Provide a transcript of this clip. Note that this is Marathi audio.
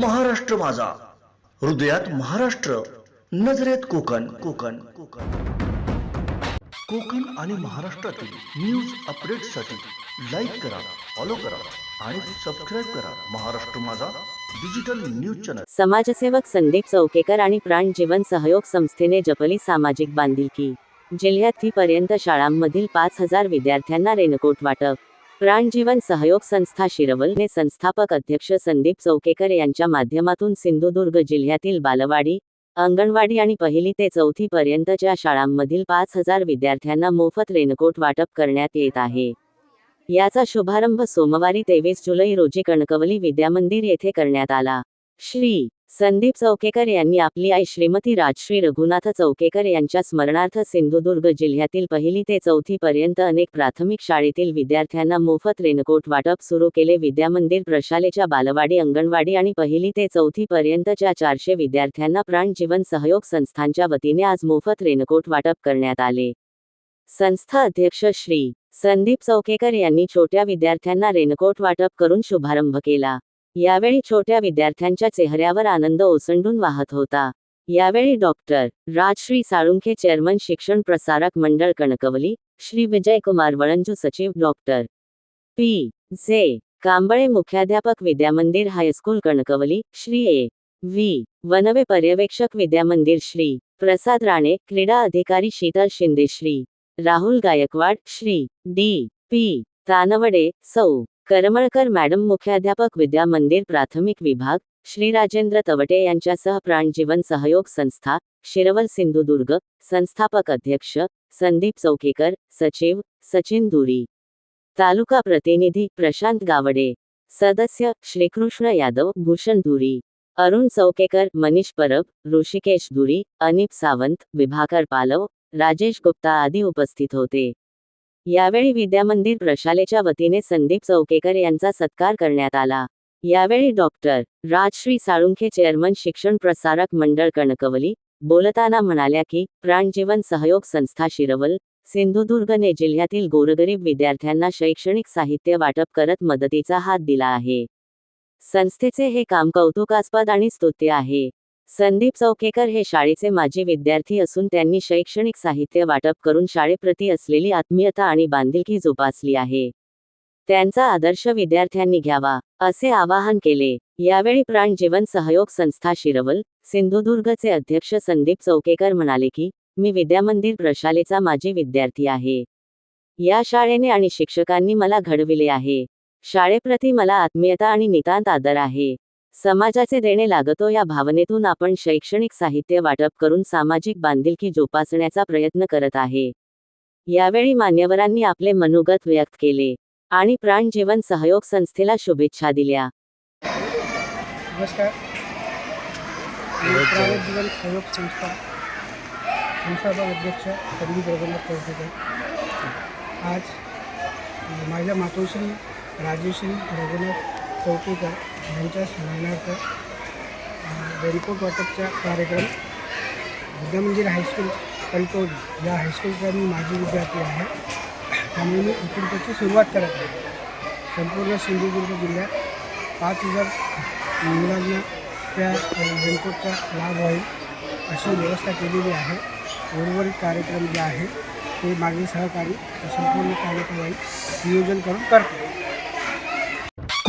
महाराष्ट्र माझा. हृदयात महाराष्ट्र नजरेत कोकण. कोकण कोकण. कोकण आणि महाराष्ट्रातील न्यूज अपडेटसाठी लाईक करा फॉलो करा आणि सबस्क्राईब करा महाराष्ट्र माझा डिजिटल न्यूज चॅनल समाजसेवक संदीप चौकेकर आणि प्राणजीवन सहयोग संस्थेने जपली सामाजिक बांधिलकी. जिल्ह्यात पर्यंत शाळांमधील पाच हजार विद्यार्थ्यांना रेनकोट वाटप. प्राणजीवन सहयोग संस्था शिरवलने संस्थापक अध्यक्ष संदीप चौकेकर यांच्या माध्यमातून सिंधुदुर्ग जिल्ह्यातील बालवाडी अंगणवाडी आणि पहिली ते चौथी पर्यंतच्या शाळांमधील पाच हजार विद्यार्थ्यांना मोफत रेनकोट वाटप करण्यात येत आहे. याचा शुभारंभ सोमवारी तेवीस जुलै रोजी कणकवली विद्यामंदिर येथे करण्यात आला. श्री. संदीप चौकेकर यांनी आपली आई श्रीमती राजश्री रघुनाथ चौकेकर यांच्या स्मरणार्थ सिंधुदुर्ग जिल्ह्यातील पहिली ते चौथी पर्यंत अनेक प्राथमिक शाळेतील विद्यार्थ्यांना मोफत रेनकोट वाटप सुरू केले. विद्यामंदिर प्रशालेच्या बालवाडी अंगणवाडी आणि पहिली ते चौथी पर्यंतच्या चारशे विद्यार्थ्यांना प्राणजीवन सहयोग संस्थांच्या वतीने आज मोफत रेनकोट वाटप करण्यात आले. संस्था अध्यक्ष श्री संदीप चौकेकर यांनी छोट्या विद्यार्थ्यांना रेनकोट वाटप करून शुभारंभ केला. यावेळी छोट्या विद्यार्थ्यांच्या चेहऱ्यावर आनंद ओसंडून वाहत होता. यावेळी डॉक्टर राजश्री साळुंखे चेअरमन शिक्षण प्रसारक मंडळ कणकवली श्री विजयकुमार वळंजू सचिव डॉक्टर पी. झे कांबळे मुख्याध्यापक Vidyamandir high school Kankavli Shri A. V. Vanve पर्यवेक्षक विद्यामंदिर श्री. प्रसाद राणे क्रीडा अधिकारी शीतल शिंदे श्री. राहुल गायकवाड श्री. डी. पी. तानवडे सौ. करमळकर मॅडम मुख्याध्यापक विद्या मंदिर प्राथमिक विभाग श्री राजेंद्र तवटे यांच्यासह प्राणजीवन सहयोग संस्था शिरवल सिंधुदुर्ग संस्थापक अध्यक्ष संदीप चौकेकर सचिव सचिन दुरी तालुका प्रतिनिधी प्रशांत गावडे. सदस्य श्रीकृष्ण यादव भूषण धुरी. अरुण चौकेकर मनीष परब ऋषिकेश धुरी अनिप सावंत विभाकर पालव राजेश गुप्ता आदी उपस्थित होते. यावेळी विद्यामंदिर प्रशालेच्या वतीने संदीप चौकेकर यांचा सत्कार करण्यात आला. यावेळी डॉक्टर राजश्री साळुंखे चेअरमन शिक्षण प्रसारक मंडळ कणकवली बोलताना म्हणाल्या की प्राणजीवन सहयोग संस्था शिरवल सिंधुदुर्गने जिल्ह्यातील गोरगरीब विद्यार्थ्यांना शैक्षणिक साहित्य वाटप करत मदतीचा हात दिला आहे. संस्थेचे हे काम कौतुकास्पद आणि स्तुत्य आहे. संदीप चौकेकर हे शाळेचे माजी विद्यार्थी असून त्यांनी शैक्षणिक साहित्य वाटप करून शाळेप्रती असलेली आत्मीयता आणि बांधिलकी जोपासली आहे. त्यांचा आदर्श विद्यार्थ्यांनी घ्यावा असे आवाहन केले. यावेळी प्राणजीवन सहयोग संस्था शिरवल सिंधुदुर्गचे अध्यक्ष संदीप चौकेकर म्हणाले की मी विद्यामंदिर प्रशालेचा माजी विद्यार्थी आहे. या शाळेने आणि शिक्षकांनी मला घडविले आहे. शाळेप्रती मला आत्मीयता आणि नितांत आदर आहे. समाजाचे देणे लागतो या भावनेतून आपण शैक्षणिक साहित्य वाटप करून सामाजिक बांधिलकी जोपासण्याचा प्रयत्न करत आहे. यावेळी मान्यवरांनी आपले मनोगत व्यक्त केले आणि प्राणजीवन सहयोग संस्थेला शुभेच्छा दिल्या. नमस्कार. मी प्राणजीवन सहयोग संस्था संस्थापक अध्यक्ष संदीप रघुनाथ चौकेकर आज माझ्या मातोश्री राजेश्री रघुनाथ चौकेकर यांच्या स्मरणार्थ अ, रेनकोट वाटपचा कार्यक्रम विद्यामंदिर हायस्कूल कणकवली या हायस्कूलचा मी माजी विद्यार्थी आहे. त्यामुळे मी इथून त्याची सुरुवात करत आहे. संपूर्ण सिंधुदुर्ग जिल्ह्यात पाच हजार मुलांना त्या रेनकोटचा लाभ होईल अशी व्यवस्था केलेली आहे. उर्वरित कार्यक्रम जे आहे ते मागे सहकारी संपूर्ण कार्यक्रमाही नियोजन करून करतो